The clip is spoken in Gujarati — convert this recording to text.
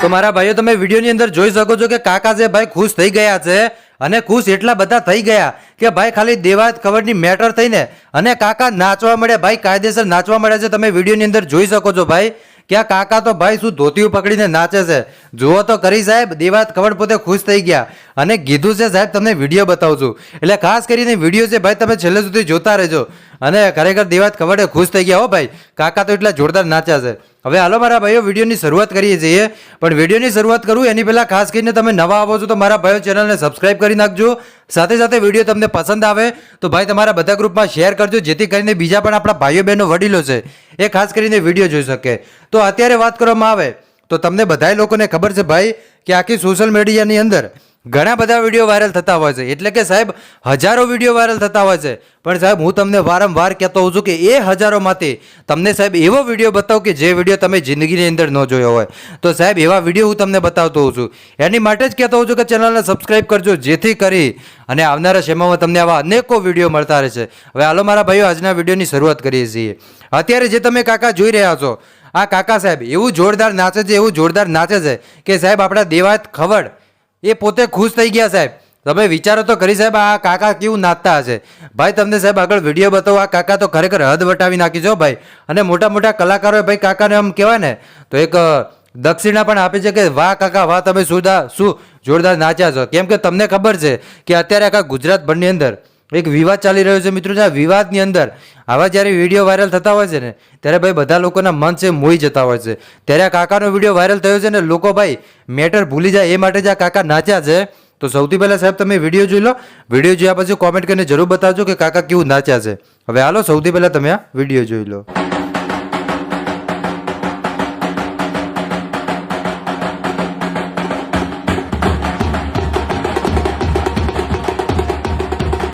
તો મારા ભાઈઓ, તમે વિડીયોની અંદર જોઈ શકો છો કે કાકા જે ભાઈ ખુશ થઈ ગયા છે અને ખુશ એટલા બધા થઈ ગયા કે ભાઈ ખાલી દેવાત ખબરની મેટર થઈને અને કાકા નાચવા મળ્યા. ભાઈ કાયદેસર નાચવા મળ્યા છે. તમે વિડીયોની અંદર જોઈ શકો છો ભાઈ કે આ કાકા તો ભાઈ શું ધોતિયું પકડીને નાચે છે. જુઓ તો કરી સાહેબ, દેવાત ખબર પોતે ખુશ થઈ ગયા. અને કીધું છે સાહેબ, તમને વીડિયો બતાવું છું. એટલે ખાસ કરીને વીડિયો છે ભાઈ, તમે છેલ્લે સુધી જોતા રહેજો. અને ખરેખર દેવાત ખબર ખુશ થઈ ગયા હો ભાઈ. કાકા તો એટલા જોરદાર નાચ્યા છે. હવે હાલો મારા ભાઈઓ, વિડીયોની શરૂઆત કરીએ છીએ. પણ વિડીયોની શરૂઆત કરું, એની પહેલાં ખાસ કરીને તમે નવા આવો છો તો મારા ભાઈઓ ચેનલને સબસ્ક્રાઈબ કરી નાખજો. સાથે સાથે વીડિયો તમને પસંદ આવે તો ભાઈ તમારા બધા ગ્રુપમાં શેર કરજો, જેથી કરીને બીજા પણ આપણા ભાઈઓ બહેનો વડીલો છે એ ખાસ કરીને વીડિયો જોઈ શકે. તો અત્યારે વાત કરવામાં આવે તો તમને બધાય લોકોને ખબર છે ભાઈ કે આખી સોશિયલ મીડિયાની અંદર ઘણા બધા વીડિયો વાયરલ થતા હોય છે. એટલે કે સાહેબ, હજારો વીડિયો વાયરલ થતા હોય છે. પણ સાહેબ, હું તમને વારંવાર કહેતો હોઉં છું કે એ હજારોમાંથી તમને સાહેબ એવો વીડિયો બતાવો કે જે વીડિયો તમે જિંદગીની અંદર ન જોયો હોય. તો સાહેબ, એવા વીડિયો હું તમને બતાવતો હોઉં છું. એની માટે જ કહેતો હોઉં છું કે ચેનલને સબસ્ક્રાઇબ કરજો, જેથી કરી અને આવનારા સમયમાં તમને આવા અનેકો વીડિયો મળતા રહેશે. હવે હાલો મારા ભાઈઓ, આજના વિડીયોની શરૂઆત કરીએ છીએ. અત્યારે જે તમે કાકા જોઈ રહ્યા છો, આ કાકા સાહેબ એવું જોરદાર નાચે છે, એવું જોરદાર નાચે છે કે સાહેબ, આપણા દેવાત ખવડ એ પોતે ખુશ થઈ ગયા, સાહેબ. તમે વિચારો તો કરી, સાહેબ, આ કાકા કેવું નાચતા હશે? ભાઈ, તમને, સાહેબ, આગળ વીડિયો બતાવો, આ કાકા તો ખરેખર હદ વટાવી નાખી છો ભાઈ. અને મોટા મોટા કલાકારોએ ભાઈ કાકાને આમ કહેવાય ને, તો એક દક્ષિણા પણ આપે છે કે, વાહ, કાકા, વાહ, તમે સુધા શું જોરદાર નાચ્યા છો. કેમ કે તમને ખબર છે કે અત્યારે આખા ગુજરાતભરની અંદર એક વિવાદ ચાલી રહ્યો છે મિત્રો આ વિવાદની અંદર, આવા જ્યારે વીડિયો વાયરલ થતા હોય છે ને, ત્યારે ભાઈ બધા લોકોના મન છે મોહી જતા હોય છે. ત્યારે આ કાકાનો વીડિયો વાયરલ થયો છે ને, લોકો ભાઈ મેટર ભૂલી જાય એ માટે જ આ કાકા નાચ્યા છે. તો સૌથી પહેલાં સાહેબ તમે વીડિયો જોઈ લો. વીડિયો જોયા પછી કોમેન્ટ કરીને જરૂર બતાવજો કે કાકા કેવું નાચ્યા છે. હવે હાલો, સૌથી પહેલાં તમે આ વીડિયો જોઈ લો.